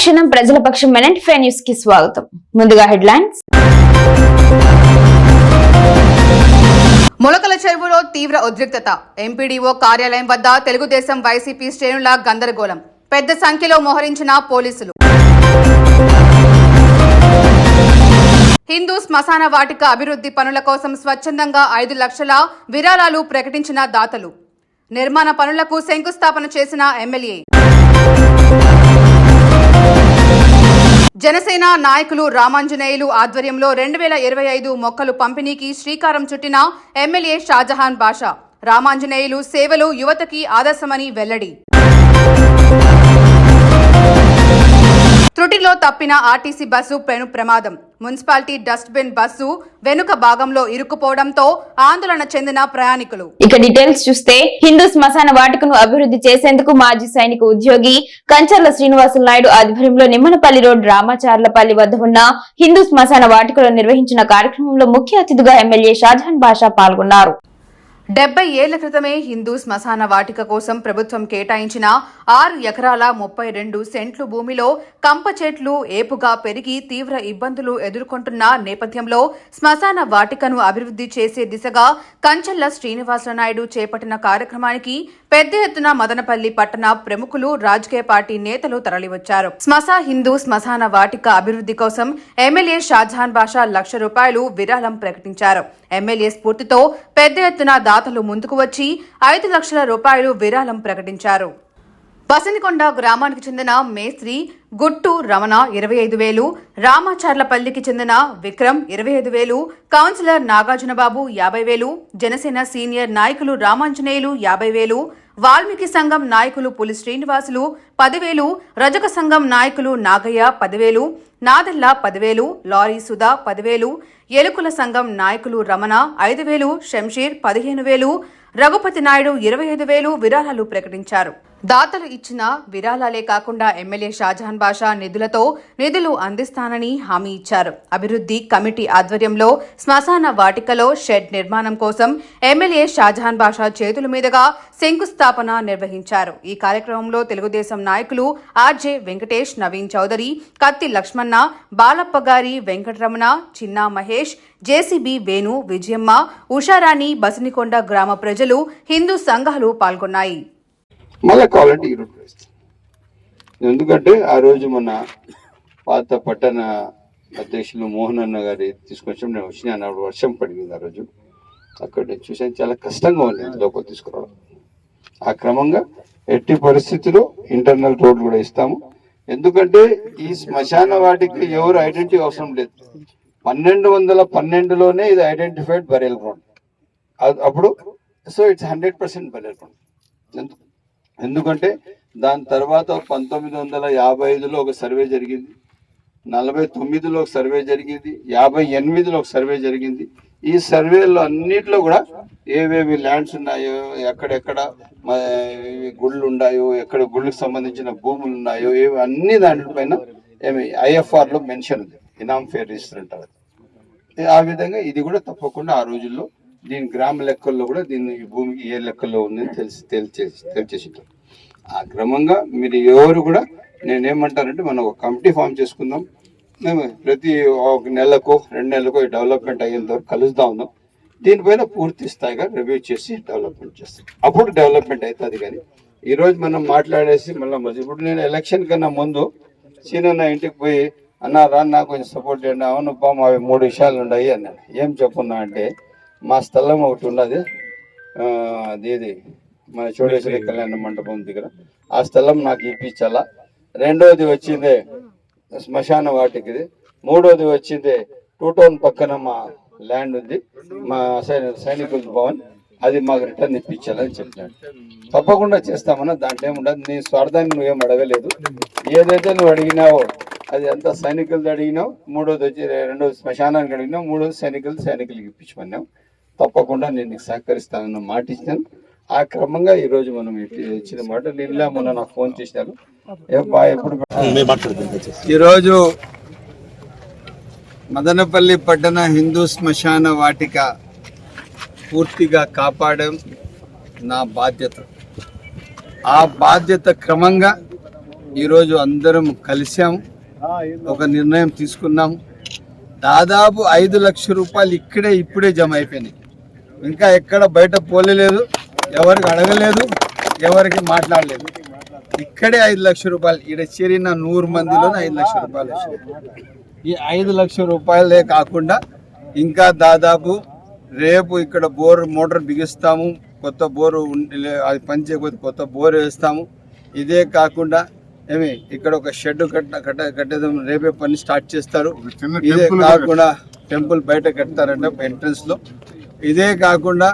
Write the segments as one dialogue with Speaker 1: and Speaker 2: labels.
Speaker 1: అనుక్షణం ప్రజల పక్షం మెనెంట్ ఫే న్యూస్కి స్వాగతం. ముందుగా హెడ్లైన్స్.
Speaker 2: మొలకల చెరువులో తీవ్ర ఉద్రిక్తత. ఎంపీడీఓ కార్యాలయం వద్ద తెలుగుదేశం వైసీపీ శ్రేణుల గందరగోళం. పెద్ద సంఖ్యలో మోహరించిన పోలీసులు. హిందూ శ్మశాన వాటిక అభివృద్ధి పనుల కోసం స్వచ్ఛందంగా ఐదు లక్షల విరాళాలు ప్రకటించిన దాతలు. నిర్మాణ పనులకు శంకుస్థాపన చేసిన ఎమ్మెల్యే. జనసేన నాయకులు రామాంజనేయులు ఆధ్వర్యంలో రెండు వేల ఇరవై ఐదు మొక్కలు పంపిణీకి శ్రీకారం చుట్టిన ఎమ్మెల్యే షాజహాన్ బాషా. రామాంజనేయులు సేవలు యువతకి ఆదర్శమని వెల్లడి. త్రుటిలో తప్పిన ఆర్టీసీ బస్సు పెను ప్రమాదం. మున్సిపాలిటీ డస్ట్బిన్ బస్సు వెనుక భాగంలో ఇరుక్కుపోవడంతో ఆందోళన చెందిన ప్రయాణికులు.
Speaker 1: ఇక డీటెయిల్స్ చూస్తే హిందూ శ్మశాన వాటికను అభివృద్ధి చేసేందుకు మాజీ సైనిక ఉద్యోగి కంచర్ల శ్రీనివాసులు నాయుడు ఆధ్వర్యంలో నిమ్మనపల్లి రోడ్ రామాచార్లపల్లి వద్ద ఉన్న హిందూ శ్మశాన వాటికలో నిర్వహించిన కార్యక్రమంలో ముఖ్య అతిథిగా ఎమ్మెల్యే షాజహాన్ బాషా పాల్గొన్నారు.
Speaker 2: డెబ్బై ఏళ్ళ క్రితమే హిందూ శ్మశాన వాటిక కోసం ప్రభుత్వం కేటాయించిన ఆరు ఎకరాల ముప్పై రెండు సెంట్లు భూమిలో కంప చెట్లు ఏపుగా పెరిగి తీవ్ర ఇబ్బందులు ఎదుర్కొంటున్న నేపథ్యంలో శ్మశాన వాటికను అభివృద్ధి చేసే దిశగా కంచెల్ల శ్రీనివాస నాయుడు చేపట్టిన కార్యక్రమానికి పెద్ద ఎత్తున మదనపల్లి పట్టణ ప్రముఖులు రాజకీయ పార్టీ నేతలు తరలివచ్చారు. శ్మశా హిందూ శ్మశాన వాటిక అభివృద్ధి కోసం ఎమ్మెల్యే షాజహాన్ బాషా లక్ష రూపాయలు విరాళం ప్రకటించారు. ఎమ్మెల్యే స్ఫూర్తితో పెద్ద ఎత్తున దాతలు ముందుకు వచ్చి ఐదు లక్షల రూపాయలు విరాళం ప్రకటించారు. బసనికొండ గ్రామానికి చెందిన మేస్త్రి గుట్టు రమణ ఇరవై ఐదు వేలు రామాచార్లపల్లికి చెందిన విక్రమ్ ఇరవై ఐదు వేలు కౌన్సిలర్ నాగార్జునబాబు యాభై వేలు జనసేన సీనియర్ నాయకులు రామాంజనేయులు యాభై వేలు వాల్మీకి సంఘం నాయకులు పులి శ్రీనివాసులు పదివేలు రజక సంఘం నాయకులు నాగయ్య పదివేలు నాదెల్ల పదివేలు లారీ సుధా పదివేలు ఎలుకల సంఘం నాయకులు రమణ ఐదు వేలు శంషీర్ పదిహేను వేలు రఘుపతి నాయుడు ఇరవై ఐదు వేలు విరాళాలు ప్రకటించారు. దాతలు ఇచ్చిన విరాళాలే కాకుండా ఎమ్మెల్యే షాజహాన్ బాషా నిధులతో నిధులు అందిస్తానని హామీ ఇచ్చారు. అభివృద్ధి కమిటీ ఆధ్వర్యంలో శ్మశాన వాటికలో షెడ్ నిర్మాణం కోసం ఎమ్మెల్యే షాజహాన్ బాషా చేతుల మీదుగా శంకుస్థాపన నిర్వహించారు. ఈ కార్యక్రమంలో తెలుగుదేశం నాయకులు ఆర్జే వెంకటేష్ నవీన్ చౌదరి కత్తి లక్ష్మణ బాలప్ప గారి వెంకటరమణ చిన్నా మహేష్ జేసీబీ వేణు విజయమ్మ ఉషారాణి బసినికొండ గ్రామ ప్రజలు హిందూ సంఘాలు పాల్గొన్నాయి.
Speaker 3: మళ్ళీ కావాలంటే ఈరోజు వేస్తాం ఎందుకంటే ఆ రోజు మన పాత పట్టణ అధ్యక్షులు మోహన్ అన్న గారి తీసుకొచ్చాం నేను వచ్చిన అప్పుడు వర్షం పడింది ఆ రోజు. అక్కడ నేను చూసాను చాలా కష్టంగా ఉంది లోపల తీసుకురావడం. ఆ క్రమంగా ఎట్టి పరిస్థితిలో ఇంటర్నల్ రోడ్లు కూడా ఇస్తాము. ఎందుకంటే ఈ శ్మశాన వాటికి ఎవరు ఐడెంటిటీ అవసరం లేదు. పన్నెండు వందల పన్నెండులోనే ఇది ఐడెంటిఫైడ్ బరియల్ గ్రౌండ్ అప్పుడు so it's hundred percent burial ground ఎందుకు? ఎందుకంటే దాని తర్వాత పంతొమ్మిది వందల యాభై ఐదులో ఒక సర్వే జరిగింది నలభై తొమ్మిదిలో ఒక సర్వే జరిగింది యాభై ఎనిమిదిలో ఒక సర్వే జరిగింది. ఈ సర్వేలో అన్నిట్లో కూడా ఏవేవి ల్యాండ్స్ ఉన్నాయో ఎక్కడెక్కడ గుళ్ళు ఉన్నాయో ఎక్కడ గుళ్ళకి సంబంధించిన భూములు ఉన్నాయో ఏవి అన్ని దాంట్లపైన ఏమి ఐఎఫ్ఆర్లో మెన్షన్ ఉంది. ఇనామ్ ఫేర్ రిజిస్టర్ అంటారు ఆ విధంగా ఇది కూడా తప్పకుండా ఆ రోజుల్లో దీని గ్రామ లెక్కల్లో కూడా దీన్ని ఈ భూమికి ఏ లెక్కల్లో ఉందని తెలిసి తెలిచేసి తెలిచేసి ఆ క్రమంగా మీరు ఎవరు కూడా నేనేమంటానంటే మనం ఒక కమిటీ ఫామ్ చేసుకుందాం. మేము ప్రతి ఒక నెలకు రెండు నెలలకు డెవలప్మెంట్ అయ్యేంత వరకు కలుస్తా ఉందాం దీనిపైన పూర్తి స్థాయిగా రివ్యూ చేసి డెవలప్మెంట్ చేస్తాం. అప్పుడు డెవలప్మెంట్ అవుతుంది కానీ ఈరోజు మనం మాట్లాడేసి మళ్ళీ ఇప్పుడు నేను ఎలక్షన్ కన్నా ముందు సీనన్న ఇంటికి పోయి అన్న రా నాకు కొంచెం సపోర్ట్ చేయండి. అవును పాము మావి మూడు విషయాలు ఉన్నాయి అన్నాడు. ఏం చెప్పున్నా అంటే మా స్థలం ఒకటి ఉన్నది. ఆ, అది ఇది. మన చోడేశ్వరి కళ్యాణ మండపం దగ్గర. ఆ స్థలం నాకు ఇప్పించాలా. రెండోది వచ్చింది శ్మశాన వాటికి మూడోది వచ్చింది టూ టౌన్ పక్కన మా ల్యాండ్ ఉంది. మా సైని- సైనికుల భవన్. అది మాకు రిటర్న్ ఇప్పించాలని చెప్పినాడు తప్పకుండా చేస్తామన్నా దాంట్లో ఏముండదు నీ స్వార్థాన్ని నువ్వేం అడగలేదు. ఏదైతే నువ్వు అడిగినావో అది అంతా సైనికులది అడిగినావు మూడోది వచ్చి రెండోది శ్మశానానికి అడిగినావు మూడోది సైనికులు సైనికులకి ఇప్పించమన్నావు. తప్పకుండా నేను నీకు సహకరిస్తానన్న మాట ఇచ్చాను. ఆ క్రమంగా ఈ రోజు మనం ఇచ్చి- ఇచ్చిన మాట నిన్న మొన్న నాకు ఫోన్ బా ఎప్పుడు ఈరోజు మదనపల్లి పట్టణ హిందూ శ్మశాన వాటిక పూర్తిగా కాపాడడం నా బాధ్యత. ఆ బాధ్యత క్రమంగా ఈరోజు అందరం కలిసాము ఒక నిర్ణయం తీసుకున్నాము దాదాపు ఐదు లక్షల రూపాయలు ఇక్కడే ఇప్పుడే జమ అయిపోయినాయి. ఇంకా ఎక్కడ బయట పోలేదు ఎవరికి అడగలేదు ఎవరికి మాట్లాడలేదు. ఇక్కడే ఐదు లక్షల రూపాయలు ఇక్కడ చేరిన నూరు మందిలోనే ఐదు లక్షల రూపాయలు వచ్చినాయి. ఈ ఐదు లక్షల రూపాయలే కాకుండా ఇంకా దాదాపు రేపు ఇక్కడ బోర్ మోటార్ బిగిస్తాము కొత్త బోరు అది పని చేయకపోతే కొత్త బోర్ వేస్తాము. ఇదే కాకుండా ఏమి ఇక్కడ ఒక షెడ్ కట్ట కట్ట కట్టేదాం రేపే పని స్టార్ట్ చేస్తారు. ఇదే కాకుండా టెంపుల్ బయట కడతారంట ఎంట్రన్స్లో. ఇదే కాకుండా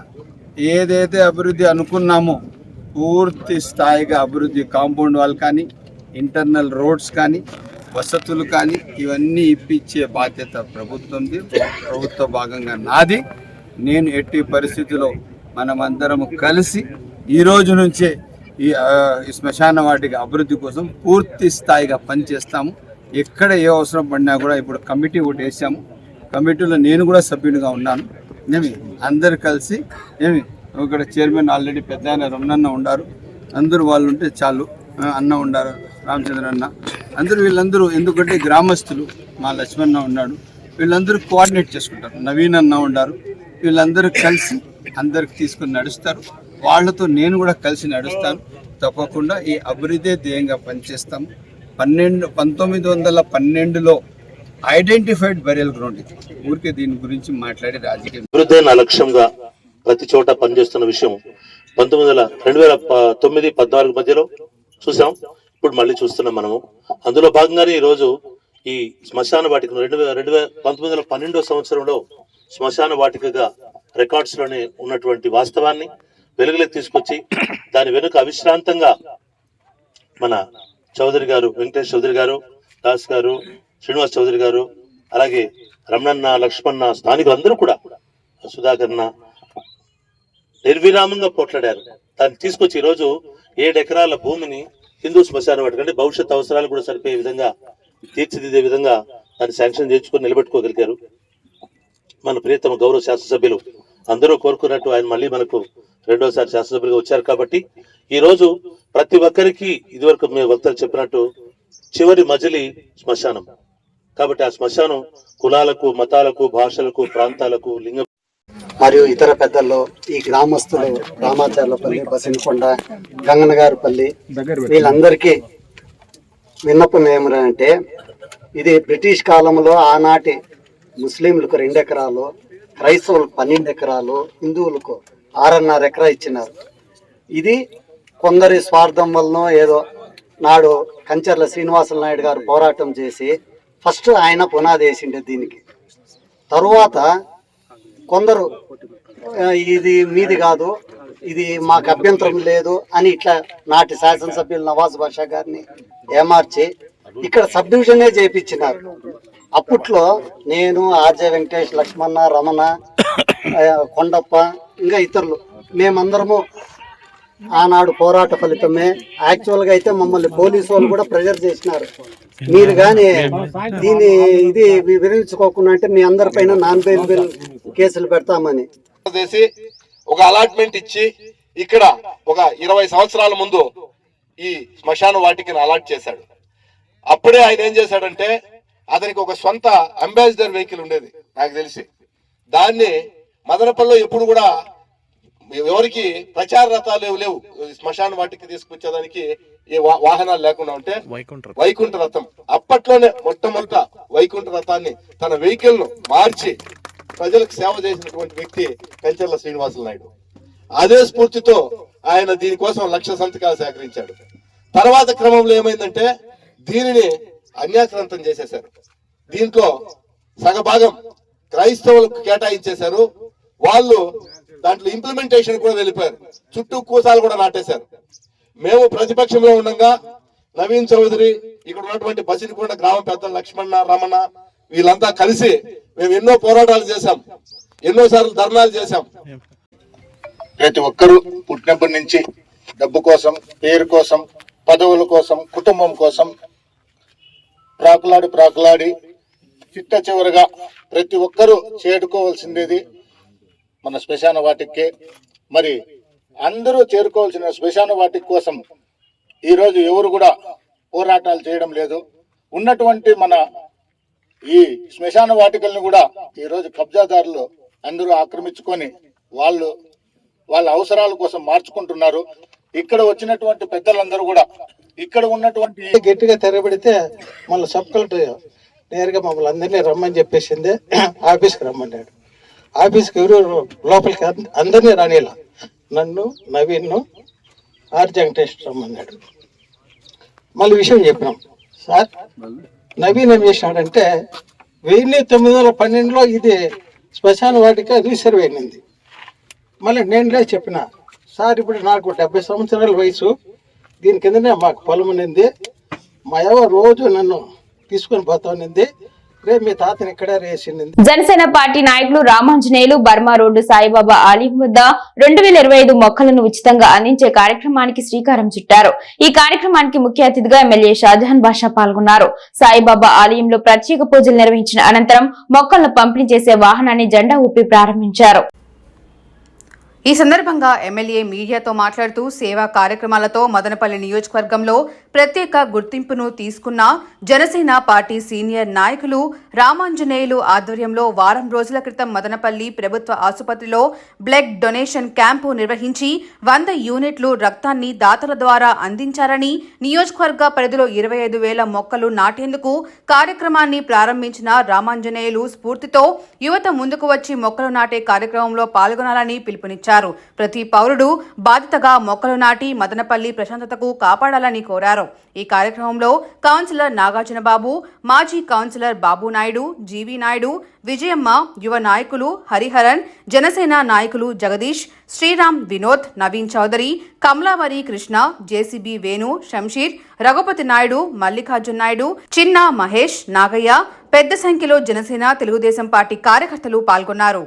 Speaker 3: ఏదైతే అభివృద్ధి అనుకున్నామో పూర్తి స్థాయిగా అభివృద్ధి కాంపౌండ్ వాల్ కానీ ఇంటర్నల్ రోడ్స్ కానీ వసతులు కానీ ఇవన్నీ ఇప్పించే బాధ్యత ప్రభుత్వంది. ప్రభుత్వ భాగంగా నాది. నేను ఎట్టి పరిస్థితిలో మనమందరం కలిసి ఈ రోజు నుంచే ఈ ఈ శ్మశాన వాటికి అభివృద్ధి కోసం పూర్తి స్థాయిగా పనిచేస్తాము. ఎక్కడ ఏ అవసరం పడినా కూడా ఇప్పుడు కమిటీ ఒకటి వేసాము. కమిటీలో నేను కూడా సభ్యునిగా ఉన్నాను. ఏమి? అందరు కలిసి ఏమి? ఇక్కడ చైర్మన్ ఆల్రెడీ పెద్ద ఆయన రమణన్న ఉండారు. అందరూ వాళ్ళు ఉంటే చాలు. అన్న ఉండారు రామచంద్ర అన్న. అందరూ వీళ్ళందరూ ఎందుకంటే గ్రామస్తులు మా లక్ష్మణ ఉన్నాడు. వీళ్ళందరూ కోఆర్డినేట్ చేసుకుంటారు. నవీన్ అన్న ఉండారు. వీళ్ళందరూ కలిసి అందరికి తీసుకుని నడుస్తారు. వాళ్ళతో నేను కూడా కలిసి నడుస్తాను. తప్పకుండా ఈ అభివృద్ధి ధ్యేయంగా పనిచేస్తాము పన్నెండు పంతొమ్మిది వందల పన్నెండులో ఐడెంటిఫైడ్ బెరియల్ గ్రౌండ్ ఇది. ఊరికే దీని గురించి మాట్లాడే రాజకీయం
Speaker 4: అభివృద్ధి లక్ష్యంగా ప్రతి చోట పనిచేస్తున్న విషయం పంతొమ్మిది వందల రెండు వేల ప- తొమ్మిది పద్నాలుగు మధ్యలో చూసాం. ఇప్పుడు మళ్ళీ చూస్తున్నాం మనము. అందులో భాగంగానే ఈ రోజు ఈ శ్మశాన వాటిక రెండు వేల రెండు వేల పంతొమ్మిది వందల పన్నెండో సంవత్సరంలో శ్మశాన వాటికగా రికార్డ్స్లోనే ఉన్నటువంటి వాస్తవాన్ని వెలుగులోకి తీసుకొచ్చి దాని వెనుక అవిశ్రాంతంగా మన చౌదరి గారు వెంకటేష్ చౌదరి గారు దాస్ గారు శ్రీనివాస్ చౌదరి గారు అలాగే రమణన్న లక్ష్మణ స్థానికులు అందరూ కూడా సుధాకర్న నిర్విరామంగా పోట్లాడారు. దాన్ని తీసుకొచ్చి ఈరోజు ఏడు ఎకరాల భూమిని హిందూ శ్మశానం వాటికి అంటే భవిష్యత్ అవసరాలు కూడా సరిపోయే విధంగా తీర్చిదిద్దే విధంగా దాన్ని శాంక్షన్ చేయించుకొని నిలబెట్టుకోగలిగారు. మన ప్రియతమ గౌరవ శాసనసభ్యులు అందరూ కోరుకున్నట్టు ఆయన మళ్ళీ మనకు రెండోసారి శాసనసభ్యులుగా వచ్చారు కాబట్టి ఈ రోజు ప్రతి ఒక్కరికి ఇదివరకు మీ వక్తలు చెప్పినట్టు చివరి మజిలి శ్మశానం. కాబట్టి ఆ శ్మశానం కులాలకు మతాలకు భాషలకు ప్రాంతాలకు లింగ
Speaker 5: మరియు ఇతర పెద్దల్లో ఈ గ్రామస్తులు రామాచార్లపల్లి బసినకొండ గంగనగారిపల్లి వీళ్ళందరికీ విన్నపం ఏమిటంటే ఇది బ్రిటిష్ కాలంలో ఆనాటి ముస్లింలకు రెండు ఎకరాలు క్రైస్తవులకు పన్నెండు ఎకరాలు హిందువులకు ఆరున్నర ఎకరా ఇచ్చినారు. ఇది కొందరి స్వార్థం వలన ఏదో నాడు కంచర్ల శ్రీనివాసులు నాయుడు గారు పోరాటం చేసి ఫస్ట్ ఆయన పునాది వేసిండే దీనికి. తరువాత కొందరు ఇది మీది కాదు ఇది మాకు అభ్యంతరం లేదు అని ఇట్లా నాటి శాసనసభ్యులు నవాజ్ బాషా గారిని ఏమార్చి ఇక్కడ సబ్ డివిజనే చేయించినారు అప్పట్లో నేను ఆర్జే వెంకటేష్ లక్ష్మణ రమణ కొండప్ప ఇంకా ఇతరులు. మేమందరము ఆనాడు పోరాట ఫలితమే. యాక్చువల్గా అయితే మమ్మల్ని పోలీసు వాళ్ళు కూడా ప్రెజర్ చేసినారు. మీరు కానీ దీన్ని ఇది వి- విరమించుకోకుండా అంటే మీ అందరిపైన నాన్ బెయిల్ కేసులు పెడతామని.
Speaker 6: చేసి ఒక అలాట్మెంట్ ఇచ్చి ఇక్కడ ఒక ఇరవై సంవత్సరాల ముందు ఈ శ్మశాన వాటికని అలాట్ చేశాడు. అప్పుడే ఆయన ఏం చేశాడంటే అతనికి ఒక సొంత అంబాసిడర్ వెహికల్ ఉండేది నాకు తెలిసి. దాన్ని మదనపల్లిలో ఎప్పుడు కూడా ఎవరికి ప్రచార రథాలు ఏవి లేవు. శ్మశాన వాటికి తీసుకొచ్చేదానికి ఏ వా- వాహనాలు లేకుండా ఉంటే వైకుంఠ రథం. అప్పట్లోనే మొట్టమొదట వైకుంఠ రథాన్ని తన వెహికల్ను మార్చి ప్రజలకు సేవ చేసినటువంటి వ్యక్తి కంచెర్ల శ్రీనివాసులు నాయుడు. అదే స్ఫూర్తితో ఆయన దీనికోసం లక్ష సంతకాలు సేకరించాడు. తర్వాత క్రమంలో ఏమైందంటే దీనిని అన్యాక్రాంతం చేసేశారు. దీంట్లో సగభాగం క్రైస్తవులకు కేటాయించేశారు. వాళ్ళు దాంట్లో ఇంప్లిమెంటేషన్ కూడా వెళ్ళిపోయారు. చుట్టూ కూసాలు కూడా నాటేశారు. మేము ప్రతిపక్షంలో ఉండగా నవీన్ చౌదరి ఇక్కడ ఉన్నటువంటి బసిరికొండ గ్రామ పెద్దలు లక్ష్మణ రమణ వీళ్ళంతా కలిసి మేము ఎన్నో పోరాటాలు చేశాం. ఎన్నో సార్లు ధర్నాలు చేశాం.
Speaker 7: ప్రతి ఒక్కరూ పుట్టినప్పటి నుంచి డబ్బు కోసం పేరు కోసం పదవుల కోసం కుటుంబం కోసం ప్రాకులాడి ప్రాకులాడి చిట్ట చివరగా ప్రతి ఒక్కరూ చేరుకోవాల్సిందేది మన శ్మశాన వాటికే మరి అందరూ చేరుకోవాల్సిన శ్మశాన వాటి కోసం ఈరోజు ఎవరు కూడా పోరాటాలు చేయడం లేదు. ఉన్నటువంటి మన ఈ శ్మశాన వాటికల్ని కూడా ఈరోజు కబ్జాదారులు అందరూ ఆక్రమించుకొని వాళ్ళు వాళ్ళ అవసరాల కోసం మార్చుకుంటున్నారు. ఇక్కడ వచ్చినటువంటి పెద్దలందరూ కూడా ఇక్కడ ఉన్నటువంటి
Speaker 8: గట్టిగా తెరబడితే మళ్ళీ సబ్ కలెక్టర్ నేరుగా మమ్మల్ని అందరినీ రమ్మని చెప్పేసింది. ఆఫీస్కి రమ్మన్నాడు. ఆఫీస్కి ఎవరు లోపలికి అందరినీ రానిలా. నన్ను నవీన్ను ఆర్ అన్నాడు. మళ్ళీ విషయం చెప్పినాం. సార్ నవీన్ ఏం చేసినాడంటే వెయ్యి తొమ్మిది వందల పన్నెండులో ఇది శ్మశాన వాటిక రీసర్వ్ అయింది మళ్ళీ నేనులే చెప్పిన సార్ ఇప్పుడు నాకు డెబ్బై సంవత్సరాల వయసు దీని కిందనే మాకు పొలం ఉన్నింది. మా యవ రోజు నన్ను తీసుకొని పోతా ఉన్నింది.
Speaker 1: జనసేన పార్టీ నాయకులు రామాంజనేయులు బర్మా రోడ్డు సాయిబాబా ఆలయం వద్ద రెండు వేల ఇరవై ఐదు మొక్కలను ఉచితంగా అందించే కార్యక్రమానికి శ్రీకారం చుట్టారు. ఈ కార్యక్రమానికి ముఖ్య అతిథిగా ఎమ్మెల్యే షాజహాన్ బాషా పాల్గొన్నారు. సాయిబాబా ఆలయంలో ప్రత్యేక పూజలు నిర్వహించిన అనంతరం మొక్కలను పంపిణీ చేసే వాహనాన్ని జెండా ఊపి ప్రారంభించారు.
Speaker 2: ఈ సందర్భంగా ఎమ్మెల్యే మీడియాతో మాట్లాడుతూ సేవా కార్యక్రమాలతో మదనపల్లి నియోజకవర్గంలో ప్రత్యేక గుర్తింపును తీసుకున్న జనసేన పార్టీ సీనియర్ నాయకులు రామాంజనేయులు ఆధ్వర్యంలో వారం రోజుల క్రితం మదనపల్లి ప్రభుత్వ ఆసుపత్రిలో బ్లడ్ డొనేషన్ క్యాంపు నిర్వహించి వంద యూనిట్లు రక్తాన్ని దాతల ద్వారా అందించారని నియోజకవర్గ పరిధిలో ఇరవై ఐదు వేల మొక్కలు నాటేందుకు కార్యక్రమాన్ని ప్రారంభించిన రామాంజనేయులు స్ఫూర్తితో యువత ముందుకు వచ్చి మొక్కలు నాటే కార్యక్రమంలో పాల్గొనాలని పిలుపునిచ్చారు. ప్రతి పౌరుడు బాధ్యతగా మొక్కలు నాటి మదనపల్లి ప్రశాంతతకు కాపాడాలని కోరారు. ఈ కార్యక్రమంలో కౌన్సిలర్ నాగార్జునబాబు మాజీ councillor Babu Naidu G V Naidu Vijayamma యువ నాయకులు హరిహరన్ జనసేన నాయకులు జగదీష్ శ్రీరామ్ వినోద్ నవీన్ చౌదరి కమలావరి కృష్ణ జేసీబీ వేణు శంషీర్ రఘుపతి నాయుడు మల్లికార్జున్ నాయుడు చిన్న మహేష్ నాగయ్య పెద్ద సంఖ్యలో జనసేన తెలుగుదేశం పార్టీ కార్యకర్తలు పాల్గొన్నారు.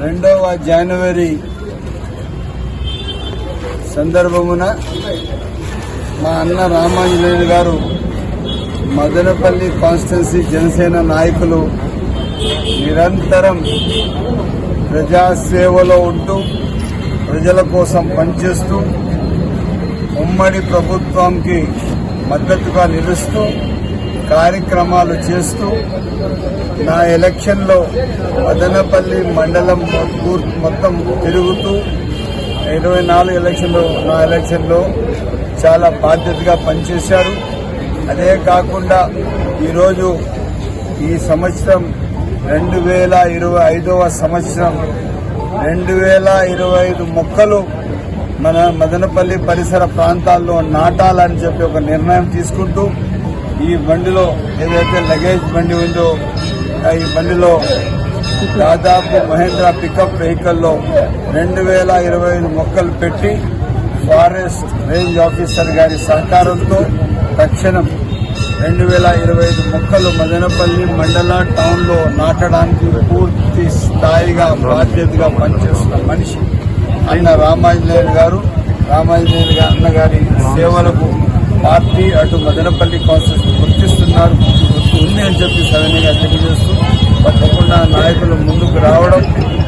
Speaker 3: రెండవ జనవరి సందర్భమున మా అన్న రామాంజనేయులు గారు మదనపల్లి కాన్స్టిట్యున్సీ జనసేన నాయకులు నిరంతరం ప్రజాసేవలో ఉంటూ ప్రజల కోసం పనిచేస్తూ ఉమ్మడి ప్రభుత్వంకి మద్దతుగా నిలుస్తూ కార్యక్రమాలు చేస్తూ నా ఎలక్షన్లో మదనపల్లి మండలం పూర్తి మొత్తం తిరుగుతూ ఇరవై నాలుగు ఎలక్షన్లో నా ఎలక్షన్లో చాలా బాధ్యతగా పనిచేశారు. అదే కాకుండా ఈరోజు ఈ సంవత్సరం రెండు వేల ఇరవై ఐదవ సంవత్సరం. రెండు వేల ఇరవై ఐదు మొక్కలు మన మదనపల్లి పరిసర ప్రాంతాల్లో నాటాలని చెప్పి ఒక నిర్ణయం తీసుకుంటూ ఈ బండిలో ఏదైతే లగేజ్ బండి ఉందో ఈ బండిలో దాదాపు మహేంద్ర పికప్ వెహికల్లో రెండు వేల ఇరవై ఐదు మొక్కలు పెట్టి ఫారెస్ట్ రేంజ్ ఆఫీసర్ గారి సహకారంతో తక్షణం రెండు వేల ఇరవై ఐదు మొక్కలు మదనపల్లి మండల టౌన్లో నాటడానికి పూర్తి స్థాయిగా బాధ్యతగా పనిచేస్తున్న మనిషి అన్న రామాంజనేయులు గారు. రామాంజనేయులు గారు అన్నగారి సేవలకు పార్టీ అటు మదనపల్లి కాన్సెస్ గుర్తిస్తున్నారు. గుర్తు ఉంది అని చెప్పి సడన్గా తెలియజేస్తూ తప్పకుండా నాయకులు ముందుకు రావడం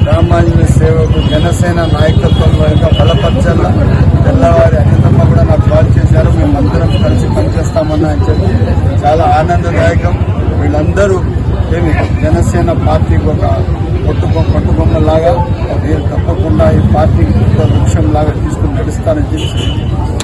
Speaker 3: రామాంజనేయ సేవకు జనసేన నాయకత్వంలో ఇంకా బలపరచాల తెల్లవారి అన్నదమ్మ కూడా నాకు కాల్ చేశారు. మేమందరం కలిసి పనిచేస్తామని అని చెప్పి చాలా ఆనందదాయకం. వీళ్ళందరూ ఏమి జనసేన పార్టీకి ఒక కొట్టుకొ కొట్టుబొమ్మలాగా మీరు తప్పకుండా ఈ పార్టీ వృక్షంలాగా తీసుకుని నడుస్తారని చెప్పి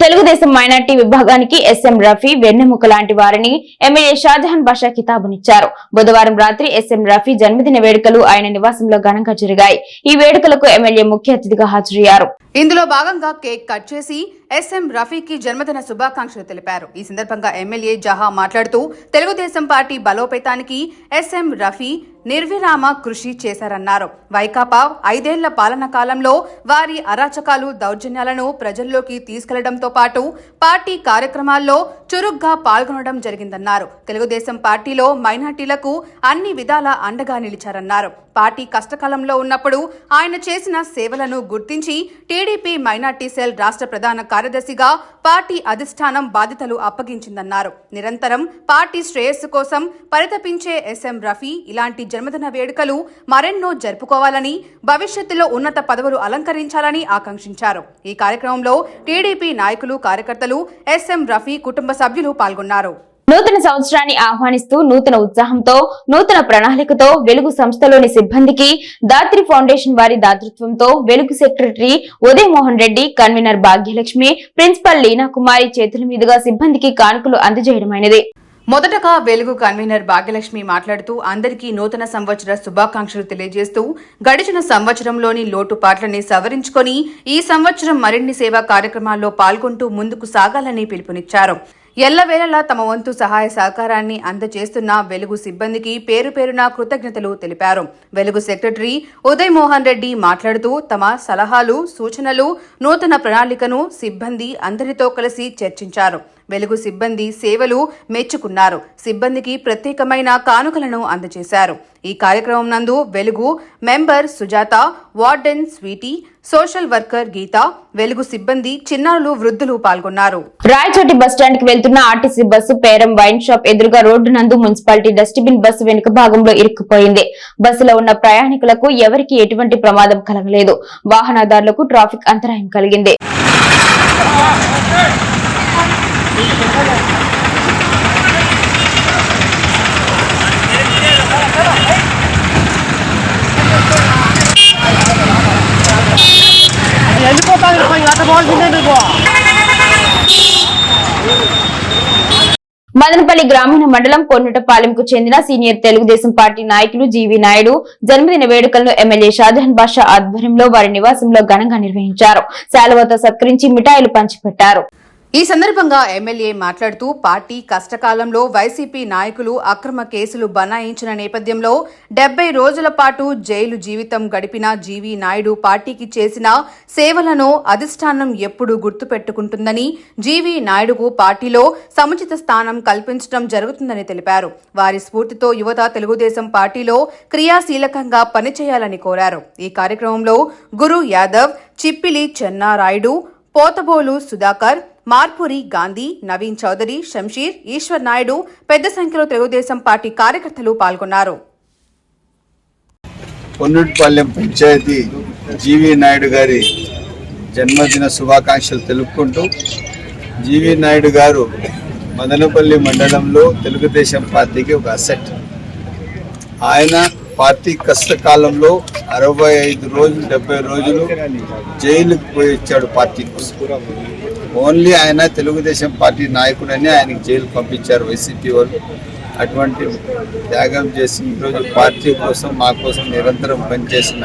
Speaker 1: తెలుగుదేశం మైనార్టీ విభాగానికి ఎస్ఎం రఫీ వెన్నెముక లాంటి వారిని ఎమ్మెల్యే షాజహాన్ బాషా కితాబునిచ్చారు. బుధవారం రాత్రి ఎస్ఎం రఫీ జన్మదిన వేడుకలు ఆయన నివాసంలో ఘనంగా జరిగాయి. ఈ వేడుకలకు ఎమ్మెల్యే ముఖ్య అతిథిగా హాజరయ్యారు.
Speaker 2: ఇందులో భాగంగా కేక్ కట్ చేసి ఎస్ఎం రఫీకి జన్మదిన శుభాకాంక్షలు తెలిపారు. ఈ సందర్భంగా ఎమ్మెల్యే జహా మాట్లాడుతూ తెలుగుదేశం పార్టీ బలోపేతానికి ఎస్ఎం రఫీ నిర్విరామ కృషి చేశారన్నారు. వైకాపా ఐదేళ్ళ పాలన కాలంలో వారి అరాచకాలు దౌర్జన్యాలను ప్రజల్లోకి తీసుకెళ్ళడంతో పాటు పార్టీ కార్యక్రమాల్లో చురుగ్గా పాల్గొనడం జరిగిందన్నారు. తెలుగుదేశం పార్టీలో మైనార్టీలకు అన్ని విధాల అండగా నిలిచారన్నారు. పార్టీ కష్టకాలంలో ఉన్నప్పుడు ఆయన చేసిన సేవలను గుర్తించి టీ టీడీపీ మైనార్టీ సెల్ రాష్ట్ర ప్రధాన కార్యదర్శిగా పార్టీ అధిష్టానం బాధ్యతలు అప్పగించిందన్నారు. నిరంతరం పార్టీ శ్రేయస్సు కోసం పరితపించే ఎస్ఎం రఫీ ఇలాంటి జన్మదిన వేడుకలు మరెన్నో జరుపుకోవాలని భవిష్యత్తులో ఉన్నత పదవులు అలంకరించాలని ఆకాంక్షించారు. ఈ కార్యక్రమంలో టీడీపీ నాయకులు కార్యకర్తలు ఎస్ఎం రఫీ కుటుంబ సభ్యులు పాల్గొన్నారు.
Speaker 1: నూతన సంవత్సరాన్ని ఆహ్వానిస్తూ నూతన ఉత్సాహంతో నూతన ప్రణాళికతో వెలుగు సంస్థలోని సిబ్బందికి దాత్రి ఫౌండేషన్ వారి దాతృత్వంతో Velugu secretary Uday Mohan Reddy convenor Bhagyalakshmi principal Leena Kumari చేతుల మీదుగా సిబ్బందికి కానుకలు అందజేయడమైనది.
Speaker 2: మొదటగా వెలుగు కన్వీనర్ భాగ్యలక్ష్మి మాట్లాడుతూ అందరికీ నూతన సంవత్సర శుభాకాంక్షలు తెలియజేస్తూ గడిచిన సంవత్సరంలోని లోటుపాట్లని సవరించుకొని ఈ సంవత్సరం మరిన్ని సేవా కార్యక్రమాల్లో పాల్గొంటూ ముందుకు సాగాలని పిలుపునిచ్చారు. ఎల్లవేళలా తమ వంతు సహాయ సహకారాన్ని అందజేస్తున్న వెలుగు సిబ్బందికి పేరు పేరున కృతజ్ఞతలు తెలిపారు. వెలుగు సెక్రటరీ ఉదయ్ మోహన్ రెడ్డి మాట్లాడుతూ తమ సలహాలు సూచనలు నూతన ప్రణాళికను సిబ్బంది అందరితో కలిసి చర్చించారు. వెలుగు సిబ్బంది సేవలు మెచ్చుకున్నారు. సిబ్బందికి ప్రత్యేకమైన కానుకలను అందజేశారు. ఈ కార్యక్రమం నందు Velugu member Sujatha warden Sweety social worker Geetha Velugu సిబ్బంది చిన్నారులు వృద్ధులు పాల్గొన్నారు.
Speaker 1: రాయచోటి బస్టాండ్కి వెళ్తున్న RTC bus Peram wine shop ఎదురుగా రోడ్డు నందు మున్సిపాలిటీ డస్ట్బిన్ బస్సు వెనుక భాగంలో ఇరుక్కుపోయింది. బస్సులో ఉన్న ప్రయాణికులకు ఎవరికీ ఎటువంటి ప్రమాదం కలగలేదు. వాహనదారులకు ట్రాఫిక్ అంతరాయం కలిగింది. మదనపల్లి గ్రామీణ మండలం కొన్నుటపాలెంకు చెందిన సీనియర్ తెలుగుదేశం పార్టీ నాయకులు జీవి నాయుడు జన్మదిన వేడుకలను ఎమ్మెల్యే షాజహాన్ బాషా ఆధ్వర్యంలో వారి నివాసంలో ఘనంగా నిర్వహించారు. శాలువతో సత్కరించి మిఠాయిలు పంచిపెట్టారు.
Speaker 2: ఈ సందర్భంగా ఎమ్మెల్యే మాట్లాడుతూ పార్టీ కష్టకాలంలో వైసీపీ నాయకులు అక్రమ కేసులు బనాయించిన నేపథ్యంలో డెబ్బై రోజుల పాటు జైలు జీవితం గడిపిన జీవి నాయుడు పార్టీకి చేసిన సేవలను అధిష్టానం ఎప్పుడూ గుర్తుపెట్టుకుంటుందని జీవి నాయుడుకు పార్టీలో సముచిత స్థానం కల్పించడం జరుగుతుందని తెలిపారు. వారి స్ఫూర్తితో యువత తెలుగుదేశం పార్టీలో క్రియాశీలకంగా పనిచేయాలని కోరారు. ఈ కార్యక్రమంలో గురు యాదవ్ చిప్పిలి చెన్నారాయుడు పోతబోలు సుధాకర్ మార్పురి గాంధీ నవీన్ చౌదరి షంషీర్ ఈశ్వర్ నాయుడు పెద్ద సంఖ్యలో తెలుగుదేశం పార్టీ కార్యకర్తలు పాల్గొన్నారు.
Speaker 3: పొన్నుటిపాలెం పంచాయతీ జీవి నాయుడు గారి జన్మదిన శుభాకాంక్షలు తెలుపుకుంటూ జీవి నాయుడు గారు మదనపల్లి మండలంలో తెలుగుదేశం పార్టీకి ఒక అసెట్ ఆయన పార్టీ కష్టకాలంలో అరవై ఐదు రోజులు డెబ్బై రోజులు జైలుకు పోయి వచ్చాడు పార్టీ కోసం. ఓన్లీ ఆయన తెలుగుదేశం పార్టీ నాయకుడని ఆయనకి జైలు పంపించారు వైసీపీ వాళ్ళు. అటువంటి త్యాగం చేసి ఈరోజు పార్టీ కోసం మా కోసం నిరంతరం పనిచేసిన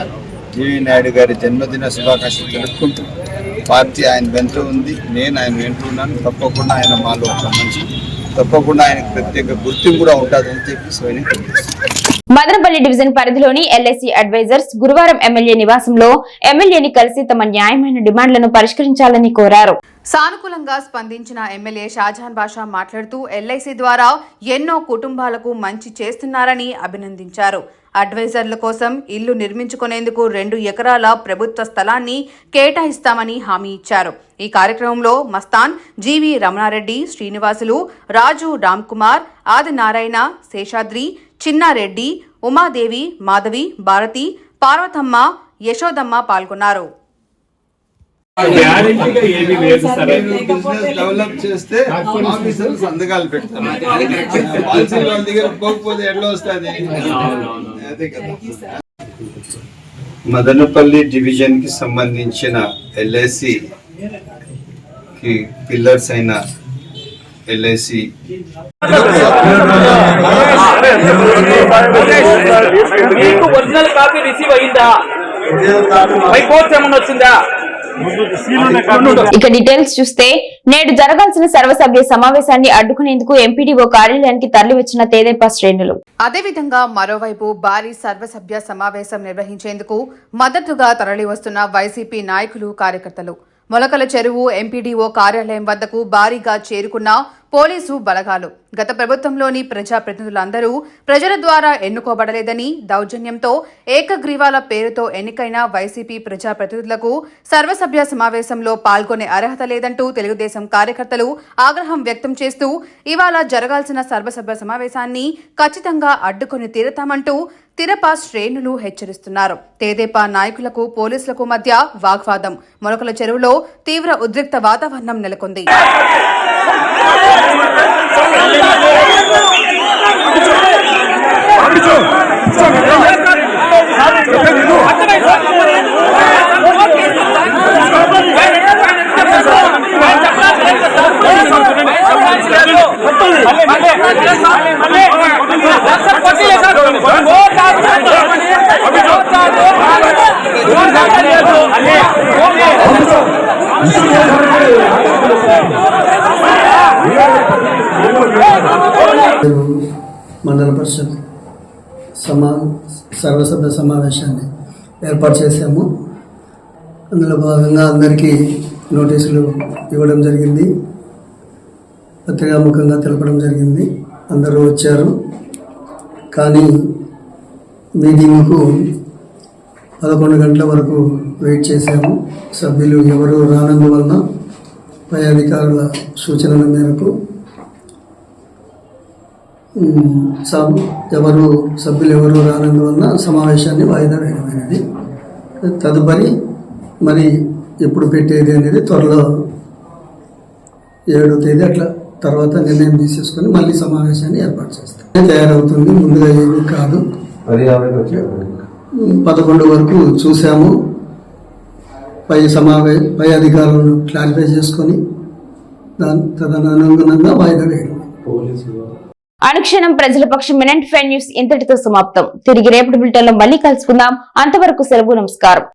Speaker 3: జీవి నాయుడు గారి జన్మదిన శుభాకాంక్షలు తెలుపుకుంటూ పార్టీ ఆయన వెంట ఉంది. నేను ఆయన వెంట ఉన్నాను. తప్పకుండా ఆయన మాలో ఒక మంచి తప్పకుండా ఆయనకు ప్రత్యేక గుర్తింపు కూడా ఉంటుందని చెప్పి సోని
Speaker 1: మదనపల్లి డివిజన్ పరిధిలోని ఎల్ఐసి అడ్వైజర్స్ గురువారం ఎమ్మెల్యే నివాసంలో ఎమ్మెల్యేని కలిసి తమ న్యాయమైన డిమాండ్లను పరిష్కరించాలని కోరారు.
Speaker 2: సానుకూలంగా స్పందించిన ఎమ్మెల్యే షాజహాన్ బాషా మాట్లాడుతూ ఎల్ఐసి ద్వారా ఎన్నో కుటుంబాలకు మంచి చేస్తున్నారని అభినందించారు. అడ్వైజర్ల కోసం ఇల్లు నిర్మించుకునేందుకు రెండు ఎకరాల ప్రభుత్వ స్థలాన్ని కేటాయిస్తామని హామీ ఇచ్చారు. ఈ కార్యక్రమంలో మస్తాన్ జీవి రమణారెడ్డి శ్రీనివాసులు రాజు రామ్కుమార్ ఆదినారాయణ శేషాద్రి చిన్నారెడ్డి ఉమాదేవి మాధవి భారతి పార్వతమ్మ యశోదమ్మ పాల్గొన్నారు.
Speaker 3: బిజినెస్ డెవలప్ చేస్తే ఆఫీసర్లు సంతకాలు పెడతారు. పాలసీ వాళ్ళ దగ్గర పోకపోతే ఎట్లా వస్తుంది? అదే కదా. మదనపల్లి డివిజన్కి సంబంధించిన ఎల్ఐసి కి పిల్లర్స్ అయిన ఎల్ఐసి
Speaker 9: మీకు ఒరిజినల్ కాపీ రిసీవ్ అయిందా? పై ఏమన్నా వచ్చిందా?
Speaker 1: ఇక డీటెయిల్స్ చూస్తే నేడు జరగాల్సిన సర్వసభ్య సమావేశాన్ని అడ్డుకునేందుకు ఎంపీడీఓ కార్యాలయానికి తరలివచ్చిన తేదేపా శ్రేణులు.
Speaker 2: అదేవిధంగా మరోవైపు భారీ సర్వసభ్య సమావేశం నిర్వహించేందుకు మద్దతుగా తరలివస్తున్న వైసీపీ నాయకులు కార్యకర్తలు. మొలకల చెరువు ఎంపీడీఓ కార్యాలయం వద్దకు భారీగా చేరుకున్న పోలీసు బలగాలు. గత ప్రభుత్వంలోని ప్రజాప్రతినిధులందరూ ప్రజల ద్వారా ఎన్నుకోబడలేదని దౌర్జన్యంతో ఏకగ్రీవాల పేరుతో ఎన్నికైన వైసీపీ ప్రజాప్రతినిధులకు సర్వసభ్య సమావేశంలో పాల్గొనే అర్హత లేదంటూ తెలుగుదేశం కార్యకర్తలు ఆగ్రహం వ్యక్తం చేస్తూ ఇవాళ జరగాల్సిన సర్వసభ్య సమావేశాన్ని ఖచ్చితంగా అడ్డుకొని తీరతామంటూ తిరపా శ్రేణులు హెచ్చరిస్తున్నారు. తేదేపా నాయకులకు పోలీసులకు మధ్య వాగ్వాదం. మొలకల చెరువులో తీవ్ర ఉద్రిక్త వాతావరణం నెలకొంది.
Speaker 10: అంటే మండల పరిషత్ సమా సర్వసభ్య సమావేశాన్ని ఏర్పాటు చేశాము. అందులో భాగంగా అందరికీ నోటీసులు ఇవ్వడం జరిగింది. పత్రికాముఖంగా తెలపడం జరిగింది. అందరూ వచ్చారు. కానీ మీటింగ్కు పదకొండు గంటల వరకు వెయిట్ చేశాము. సభ్యులు ఎవరు రానందువలన పై అధికారుల సూచనల మేరకు సబ్ ఎవరు సభ్యులు ఎవరు రానందువలన సమావేశాన్ని వాయిదా వేయడమైనది తదుపరి మరి ఎప్పుడు పెట్టేది అనేది త్వరలో ఏడో తేదీ అట్లా తర్వాత నిర్ణయం తీసేసుకొని మళ్ళీ సమావేశాన్ని ఏర్పాటు చేస్తాం. తయారవుతుంది ముందుగా ఏమీ కాదు. పదకొండు వరకు చూసాము. పై సమావే పై అధికారులను క్లారిఫై చేసుకొని దాని తదనుగుణంగా వాయిదా వేయడం
Speaker 1: అనుక్షణం ప్రజల పక్షం మినెంట్ ఫైవ్ న్యూస్ ఇంతటితో సమాప్తం. తిరిగి రేపటి బులెటిన్లో మళ్ళీ కలుసుకుందాం. అంతవరకు సెలవు నమస్కారం.